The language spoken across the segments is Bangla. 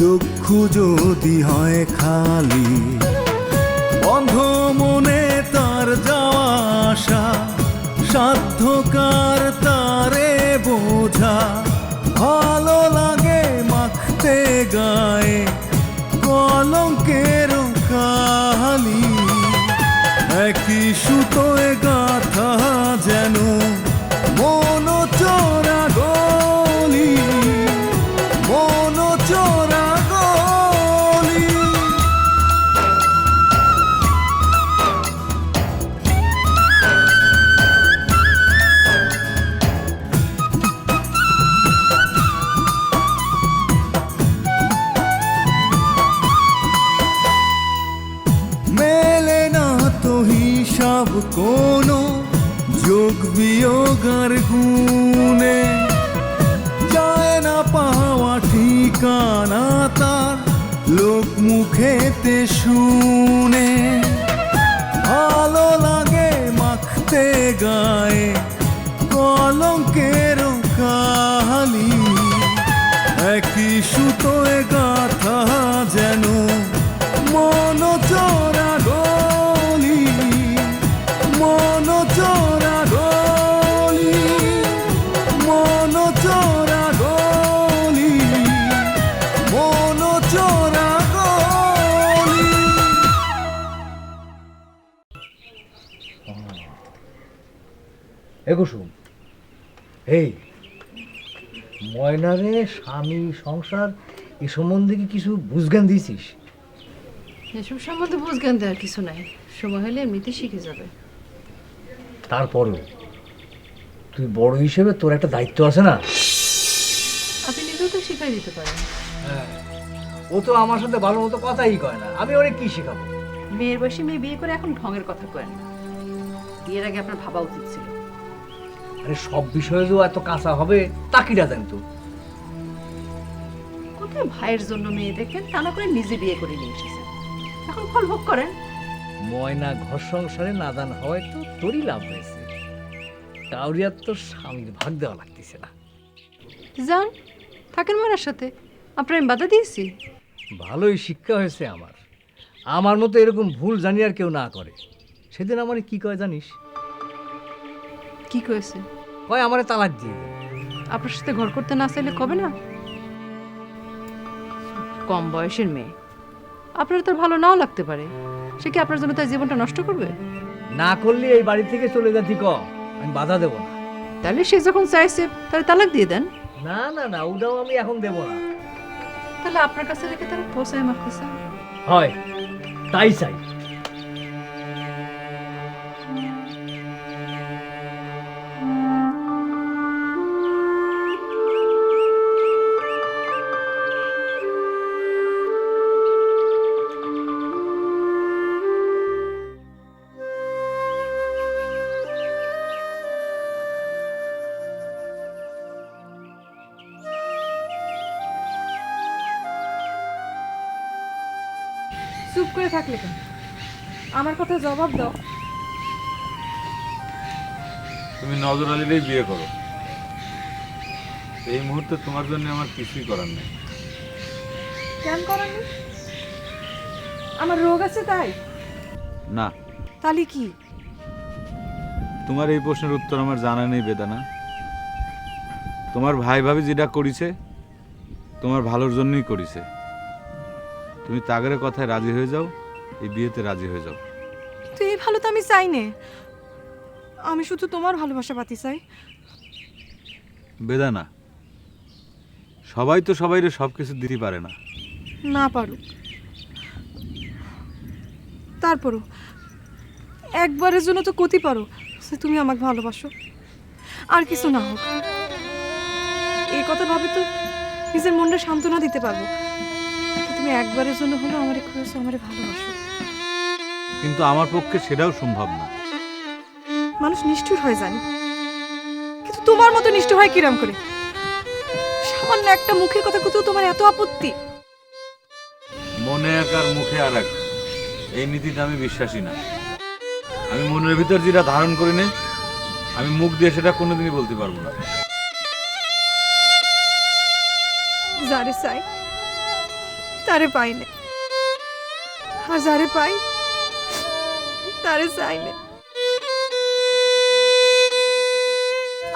চক্ষু যদি হয় খালি, বন্ধ মনে তার যাওয়া আসা সাধ্যকার তারে বোঝা, ভালো লাগে মাখতে গায়ে কলঙ্কের কালি একই সুতোয় গাথা শুনে ভালো লাগে মাখতে গায়ে কলঙ্কের এ কুসুম এই ময়নারে স্বামী সংসার এ সম্বন্ধে কি কিছু বুঝজ্ঞান দিয়েছিস? এসব সম্বন্ধে বুঝজ্ঞান দেওয়ার কিছু নাই। সময় হলে এমনিতে শিখে যাবে। তারপরেও তুই বড় হিসেবে তোর একটা দায়িত্ব আছে না? আপনি নিজেও তো শিখাই দিতে পারেন। ও তো আমার সাথে ভালো মতো কথাই কয় না। আমি ওরে কি শেখাবো? মেয়ের বয়সে মেয়ে বিয়ে করে এখন ঢঙের কথা কয়েন বিয়ের আগে আপনার ভাবা উচিত ছিল। আরে সব বিষয়ে যে এত কাঁচা হবে তা কিরা জানতো? কোথায় ভাইয়ের জন্য মেয়ে দেখেন তা না করে নিজে বিয়ে করে নিয়ে এসেছেন। এখন ফল ভোগ করেন। ময়না ঘর সংসারে নাদান হওয়ায় তো তোরই লাভ হয়েছে। কাউরিয়ার তো স্বামীর ভাগ দেওয়া লাগতেছে না। যান থাকেন মারার সাথে। আপনার আমি বাধা দিয়েছি। ভালোই শিক্ষা হয়েছে আমার। আমার মতো এরকম ভুল জানি আর কেউ না করে। সেদিন আমার কি কয় জানিস? কি কয়েছে? কয় আমারে তালাক দিয়ে দে। আপনার সাথে ঘর করতে না চাইলে কবে না? কম বয়সের মেয়ে। আপনার তো ভালো নাও লাগতে পারে। সে কি আপনার জন্য তার জীবনটা নষ্ট করবে? না করলে এই বাড়ি থেকে চলে যাতি ক আমি বাধা দেব না। তাহলে সে যখন চাইছে তাহলে তালাক দিয়ে দেন। না না না ওটাও আমি এখন দেব না। তাহলে আপনার কাছে রেখে তারা পোষায় মারতেছে। হয় তাই চাই। চুপ করে থাকলে কেন? আমার কথা জবাব দাও। তুমি নজর আলীরই বিয়ে করো। এই মুহূর্তে তোমার জন্য আমার কিছুই করার নেই। কেন করানি আমার রোগ আছে তাই। না। তাহলে কি? তোমার এই প্রশ্নের উত্তর আমার জানা নেই বেদানা। তোমার ভাই ভাবি যেটা করিছে তোমার ভালোর জন্যই করিছে। তুমি তাগের কথায় রাজি হয়ে যাও এই বিয়েতে রাজি হয়ে যাও। তো এই ভালো তো আমি চাই নে আমি শুধু তোমার ভালোবাসা পাতি চাই। বেদানা সবাই তো সবাইরে সব কিছু দিতে পারে না। না পারো তারপরও একবারের জন্য তো কতি পারো যে তুমি আমাকে ভালোবাসো। আর কিছু না হোক। এই কথা ভাবে তো নিজের মনটা সান্ত্বনা দিতে পারব। তুমি একবারের জন্য হলো আমার খুঁজেছো আমারে ভালোবাসো। কিন্তু আমার পক্ষে সেটাও সম্ভব না। মানুষ নিষ্ঠুর হয়ে জানি। কিন্তু তোমার মতো নিষ্ঠুর হয় কিরাম করে? সামান্য একটা মুখের কথা কোথাও তোমার এত আপত্তি? মনে এক আর মুখে আর এক। এই নীতিতে আমি বিশ্বাসী না। আমি মনের ভিতর যেটা ধারণ করি নে আমি মুখ দিয়ে সেটা কোনোদিনই বলতে পারব না। যারে চাই তারে পাই না। আর যারে পাই তারে চাই না।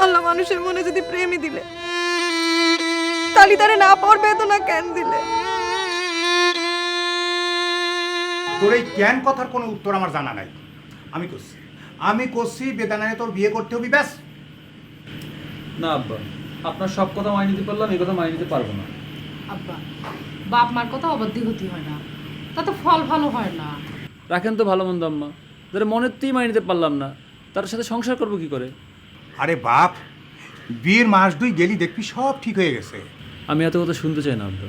আল্লাহ মানুষের মনে যদি প্রেমই দিলে তালি তারে না পাওয়ার বেদনা কেন দিলে? তোর এই জ্ঞান কথার কোনো উত্তর আমার জানা নাই। আমি করছি। আমি করছি বেদানায় তোর বিয়ে করতে হবি ব্যাস। না আব্বা আপনার সব কথা মানিয়ে নিতে পারলাম এই কথা মানিয়ে নিতে পারব না। আব্বা বাপ মার কথা অবাধ্য হতে হয় না। তাতে ফল ভালো হয় না। রাখেন তো ভালো মন্দ আম্মা। যারা মনের তেই নিতে পারলাম না তার সাথে সংসার করব কি করে? আরে বাপ বিয়ের মাস দুই গেলি দেখবি সব ঠিক হয়ে গেছে। আমি এত কথা শুনতে চাই না আব্বা।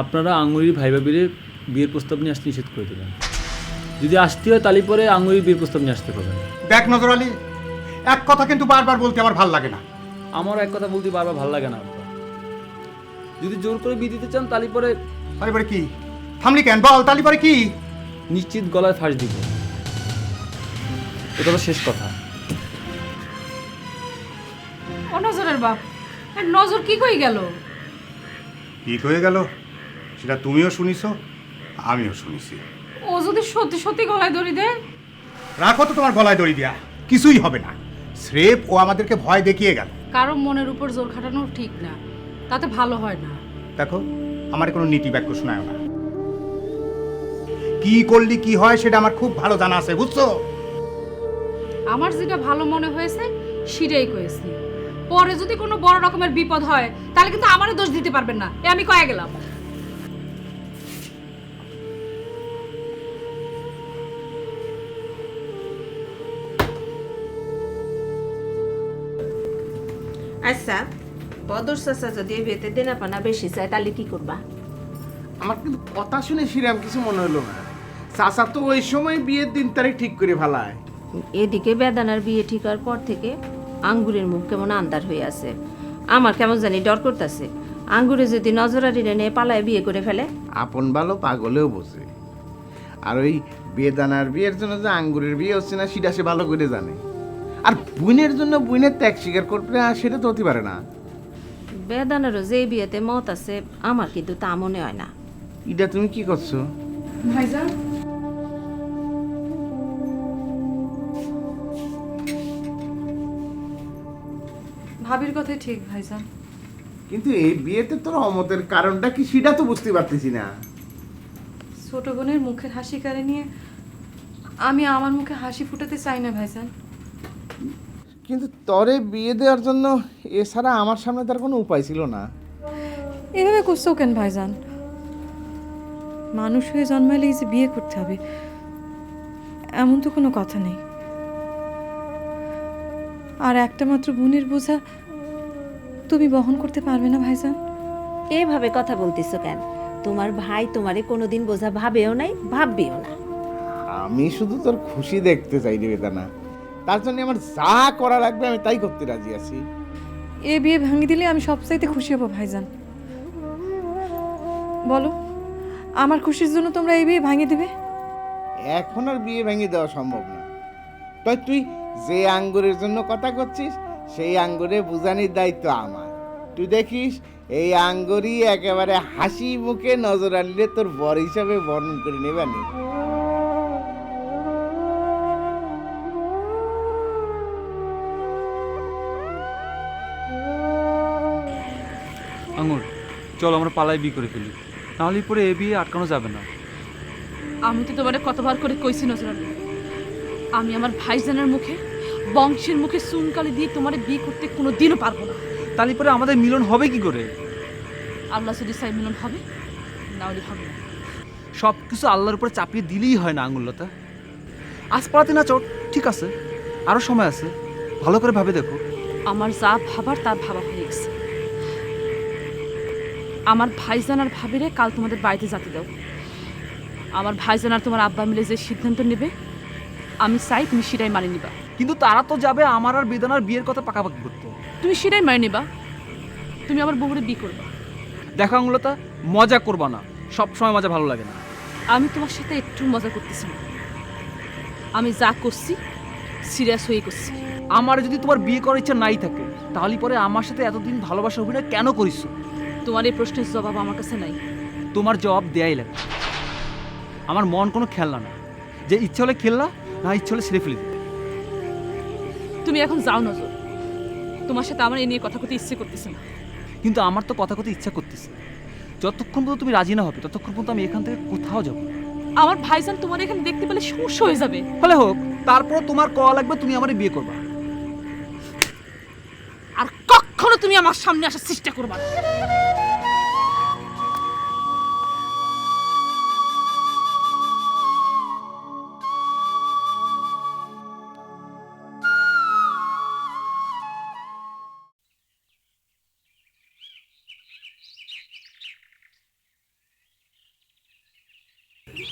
আপনারা আঙুরির ভাই ভাবিরে বিয়ের প্রস্তাব নিয়ে আসতে নিষেধ করে দেবেন যদি আসতে হয় তালি পরে আঙুরির বিয়ের প্রস্তাব নিয়ে আসতে পারবেন। দেখ নজর আলী এক কথা কিন্তু বারবার বলতে আমার ভালো লাগে না। আমারও এক কথা বলতে বারবার ভালো লাগে না যদি জোর করে বিয়ে দিতে চান তালি পরে তাহলে পরে কি? থামলি কেন? বল তাহলে পরে কি? নিশ্চিত গলায় ফাঁস দিব। এটা তো শেষ কথা। ও নজরের বাপ আর নজর কি কই গেল? ঠিক হয়ে গেল। সেটা তুমিও শুনিছো আমিও শুনেছি। ও যদি সত্যি সত্যি গলায় দড়ি দেয়? রাখো তো তোমার গলায় দড়ি দেয়া। কিছুই হবে না। স্রেফ ও আমাদেরকে ভয় দেখিয়ে গেল। কারও মনের উপর জোর খাটানো ঠিক না। তাতে ভালো হয় না। দেখো আমার কোনো নীতি বাক্য শোনায় না। কি করলি কি হয় সেটা আমার খুব ভালো জানা আছে বুঝছ? আমার যেটা ভালো মনে হয়েছে সেটাই কয়েছি। পরে যদি কোনো বড় রকমের বিপদ হয় তাহলে কিন্তু আমারও দোষ দিতে পারবেন না। এ আমি কয়ে গেলাম। আচ্ছা বদর চাচা যদি এই বিয়েতে দেনা পানা বেশি চায় তাহলে কি করবা? আমার কিন্তু কথা শুনে কিছু মনে হলো না। চাচা তো ওই সময় বিয়ের দিন তারিখ ঠিক করে ফেলায়। এদিকে বেদানার বিয়ে ঠিক হওয়ার পর থেকে আঙ্গুরের মুখ কেমন আন্দার হয়ে আছে। আমার কেমন জানি ডর করতেছে। আঙ্গুরে যদি নজরারি নিয়ে পালায় বিয়ে করে ফেলে? আপন ভালো পাগলেও বোঝে। আর ওই বেদানার বিয়ের জন্য যে আঙ্গুরের বিয়ে হচ্ছে না সেটা সে ভালো করে জানে। আর বুনের জন্য বুনের ত্যাগ স্বীকার করবে না সেটা তো হতে পারে না। বেদানারও যে বিয়েতে মত আছে আমার কিন্তু তা মনে হয় না। এটা তুমি কি করছ? ভাইজান? ভাবির কথাই ঠিক ভাইজান। কিন্তু এই বিয়েতে তোর অমতের কারণটা কি সেটা তো বুঝতে পারতেছি না। ছোট বোনের মুখের হাসি কারে নিয়ে আমি আমার মুখে হাসি ফুটাতে চাই না ভাইজান। কিন্তু তরে বিয়ে দেওয়ার জন্য এছাড়া আমার সামনে তার কোনো উপায় ছিল না। এভাবে করছ কেন ভাইজান? মানুষ হয়ে জন্মালেই যে বিয়ে করতে হবে এমন তো কোনো কথা নেই। আর একটা মাত্র বোনের বোঝা তুমি বহন করতে পারবে না ভাইজান। এইভাবে কথা বলতেছো কেন? তোমার ভাই তোমারে কোনোদিন বোঝা ভাবেও নাই ভাববেও না। আমি শুধু তোর খুশি দেখতে চাই রে বেদানা। তার জন্য আমার যা করা লাগবে আমি তাই করতে রাজি আছি। এ বিয়ে ভাঙি দিলে আমি সবচাইতে খুশি হব ভাইজান। বলো আমার খুশির জন্য তোমরা এই বিয়ে ভাঙিয়ে দিবে? এখন আর বিয়ে ভেঙে দেওয়া সম্ভব না। তাই তুই যে আঙ্গুরের জন্য কথা করছিস সেই আঙ্গুরে বুঝানির দায়িত্ব আমার। তুই দেখিস এই আঙ্গুরই একেবারে হাসি মুখে নজর আনলে তোর বর হিসাবে বর্ণন করে নেবানি আঙুর। চল আমরা পালাই বিয়ে করে ফেলি। নাহলে পরে এ বিয়ে আটকানো যাবে না। আমি তো তোমারে কতবার করে কইছি নজরাল আমি আমার ভাইজানের মুখে বংশের মুখে চুনকালি দিয়ে তোমারে বিয়ে করতে কোনো দিনও পারব না। তাহলে পরে আমাদের মিলন হবে কি করে? আল্লাহ যদি সাই মিলন হবে না হলে হবে না। সব কিছু আল্লাহর উপরে চাপিয়ে দিলেই হয় না আঙুললতা আজ পড়াতে না চোট ঠিক আছে। আরও সময় আছে। ভালো করে ভাবে দেখো। আমার যা ভাবার তার ভাবা হয়ে গেছে। আমার ভাইজান আর ভাবিরে কাল তোমাদের বাড়িতে যেতে দাও। আমার ভাইজান আর তোমার আব্বা মিলে যে সিদ্ধান্ত নেবে আমি চাই তুমি সেটাই মানে নিবা। কিন্তু তারা তো যাবে আমার আর বেদনার বিয়ের কথা পাকাপাকি করতে। তুমি সেটাই মানে নিবা তুমি আমার বহুরে বিয়ে করবা। দেখো আঙুলতা মজা করবা না সব সময় মজা ভালো লাগে না। আমি তোমার সাথে একটু মজা করতেছি না। আমি যা করছি সিরিয়াস হয়ে করছি। আমার যদি তোমার বিয়ে করার ইচ্ছা নাই থাকে তাহলে পরে আমার সাথে এতদিন ভালোবাসা অভিনয় কেন করিস তোমার এই প্রশ্নের জবাব আমার কাছে নাই। তোমার জবাব দেয়াই লাগে আমার মন কোনো খেলনা না। যে ইচ্ছে হলে খেললা না ইচ্ছে হলে ছেড়ে ফেলে দিতে। তুমি এখন যাও নজর। তোমার সাথে আমার এই নিয়ে কথা করতে ইচ্ছে করতেছে না। কিন্তু আমার তো কথা কথা ইচ্ছা করতেছে যতক্ষণ পর্যন্ত তুমি রাজি না হবে ততক্ষণ পর্যন্ত আমি এখান থেকে কোথাও যাব। আমার ভাইজান তোমার এখানে দেখতে পেলে সমস্যা হয়ে যাবে। ফলে হোক তারপর তোমার কল লাগবে তুমি আমার বিয়ে করবা। আর কখনো তুমি আমার সামনে আসার চেষ্টা করবা না।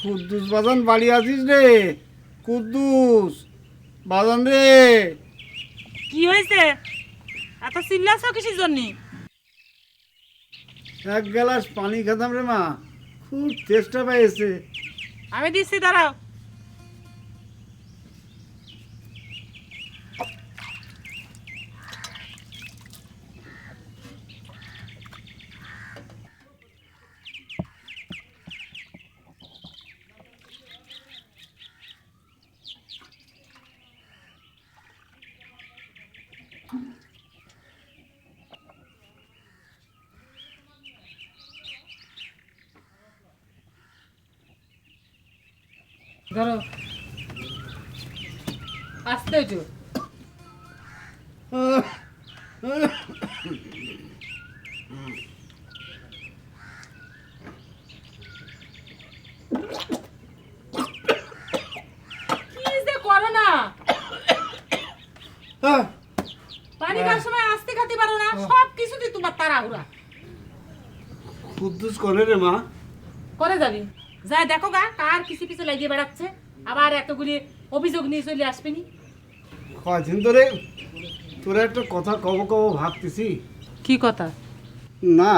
কুদ্দুস বাজান বাড়ি আছিস রে। কুদ্দুস বাজান রে। কি হয়েছে? এত চিল্লাছ কিসের জন্য? এক গ্লাস পানি খেতাম রে মা খুব চেষ্টা পেয়েছে আমি দিচ্ছি দাঁড়াও। ধরো। আসতে না? পানি খাওয়ার সময় আসতে খাতে পারো না সব কিছুতেই তোমার তাড়াহুড়া। কুদ্দুস করে রে মা। করে যাবি? যাই দেখো গা কার কিছু কিছু লাগিয়ে বেড়াচ্ছে। আবার এতগুলি অভিযোগ নিয়ে চলে আসবেনি কদিন ধরে তোর একটা কথা কব কব ভাবতেছি। কি কথা? না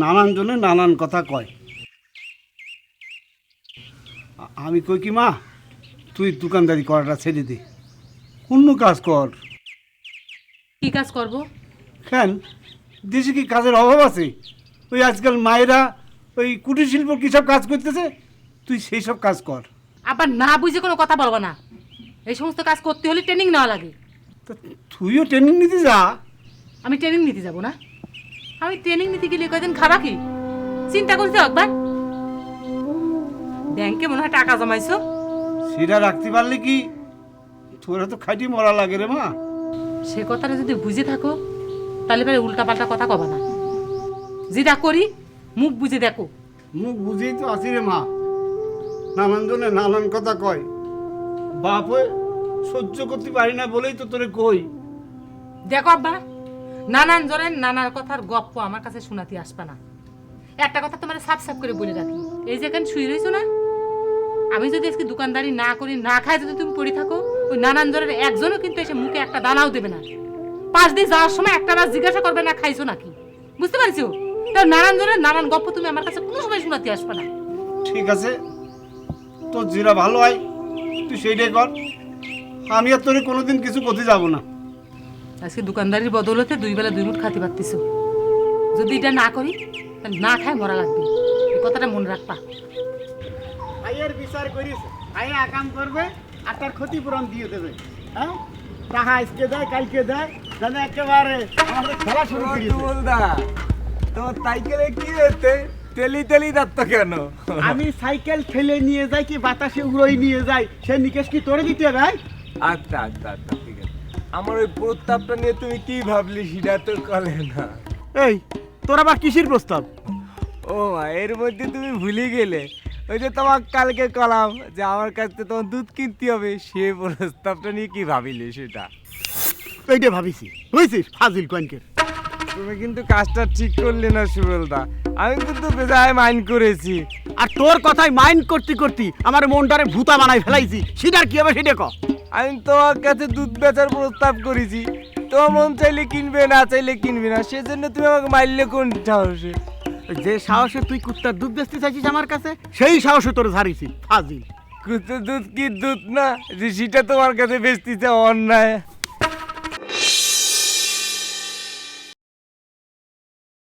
নানান জনে নানান কথা কয়। আমি কই কি মা তুই দোকানদারি করাটা ছেড়ে দে। অন্য কাজ কর। কি কাজ করব? কেন? দেশে কি কাজের অভাব আছে? ওই আজকাল মায়েরা ওই কুটির শিল্প কী সব কাজ করতেছে? তুই সেই সব কাজ কর। আবার না বুঝে কোনো কথা বলব না। এই সমস্ত কাজ করতে হলে ট্রেনিং নেওয়া লাগে। তা তুইও ট্রেনিং নিতে যা। আমি ট্রেনিং নিতে যাব না। আমি ট্রেনিং নিতে গেলে কয়দিন খাবা কি? চিন্তা করতে একবার। ব্যাংকে মনে হয় টাকা জমাইছো। সেটা রাখতে পারলে কি? তোরা তো খাইটি মরা লাগে রে মা। সে কথাটা যদি বুঝে থাকো তাহলে পরে উল্টা পাল্টা কথা কবা না। যেটা করি মুখ বুঝে দেখো। মুখ বুঝেই তো আছি রে মা। নানান জনে নানান কথা কয়। বাপ হয়ে সহ্য করতে পারি না বলেই তো তোরে কই। দেখো আব্বা নানান জনের নানান কথার গপ্প আমার কাছে শোনাতে আসবে না। একটা কথা তোমার সাফ সাফ করে বলে রাখি। এই যে এখানে শুয়ে রয়েছো না? আমি যদি আজকে দোকানদারি না করি না খাই যদি তুমি পড়ে থাকো ওই নানান জনের একজনও কিন্তু এসে মুখে একটা দানাও দেবে না। পাঁচ দিন যাওয়ার সময় একটা বার জিজ্ঞাসা করবে না খাইছো নাকি? বুঝতে পারছ? তা নানান জনের নানান গপ্প তুমি আমার কাছে কোনো সময় শোনাতে আসবে না। ঠিক আছে। তোর যেটা ভালো হয় তুই সেইটাই কর। আমি আর তোরে কোনোদিন কিছু করতে যাব না। আজকে দোকানদারির বদলতে দুই বেলা দুই মুঠ খাতে পারতেছো। যদি এটা না করি তাহলে না খায় মরা লাগবে। এই কথাটা মনে রাখবা। ভাইয়ের বিচার করিস ভাইয়া কাম করবে আর তার ক্ষতিপূরণ দিয়ে দেবে। হ্যাঁ? টাকা আজকে দেয় কালকে দেয় তাহলে একেবারে খেলা শুরু করি তোমার সাইকেলে কি হয়েছে? তেলি তেলি যাচ্ছ কেন? আমি সাইকেল ঠেলে নিয়ে যাই কি বাতাসে উড়োই নিয়ে যাই? সে নিকেশ কি তোরে দিতে ভাই আচ্ছা আচ্ছা আচ্ছা ঠিক আছে। আমার ওই প্রস্তাবটা নিয়ে তুমি কি ভাবলি সেটা তো কলে না। এই তোর আবার কিসের প্রস্তাব? ও মা এর মধ্যে তুমি ভুলে গেলে। ওই যে তোমার কালকে কলাম যে আমার কাছ থেকে তোমার দুধ কিনতে হবে সে প্রস্তাবটা নিয়ে কি ভাবিলে সেটা? এইটা ভাবিছি। বুঝছিস ফাজিল কয়েনকে। তুমি কিন্তু কাজটা ঠিক করলে না সুবলদা। আমি কিন্তু বেজায় মাইন্ড করেছি। আর তোর কথাই মাইন্ড করতে করতে আমার মনটারে ভূতা বানাই ফেলাইছি। সেটার কি হবে সেটা ক। আমি তোমার কাছে দুধ বেচার প্রস্তাব করেছি। তোমার মন চাইলে কিনবে না চাইলে কিনবে না সেজন্য তুমি আমাকে মারলে কোন সাহসে। যে সাহসে তুই কুত্তার দুধ বেচতে চাইছিস আমার কাছে সেই সাহসে তোর ঝাড়িছি। ফাজিল। কুতো দুধ কি দুধ না? যে সেটা তোমার কাছে বেচতে বেচতেছে অন্যায়।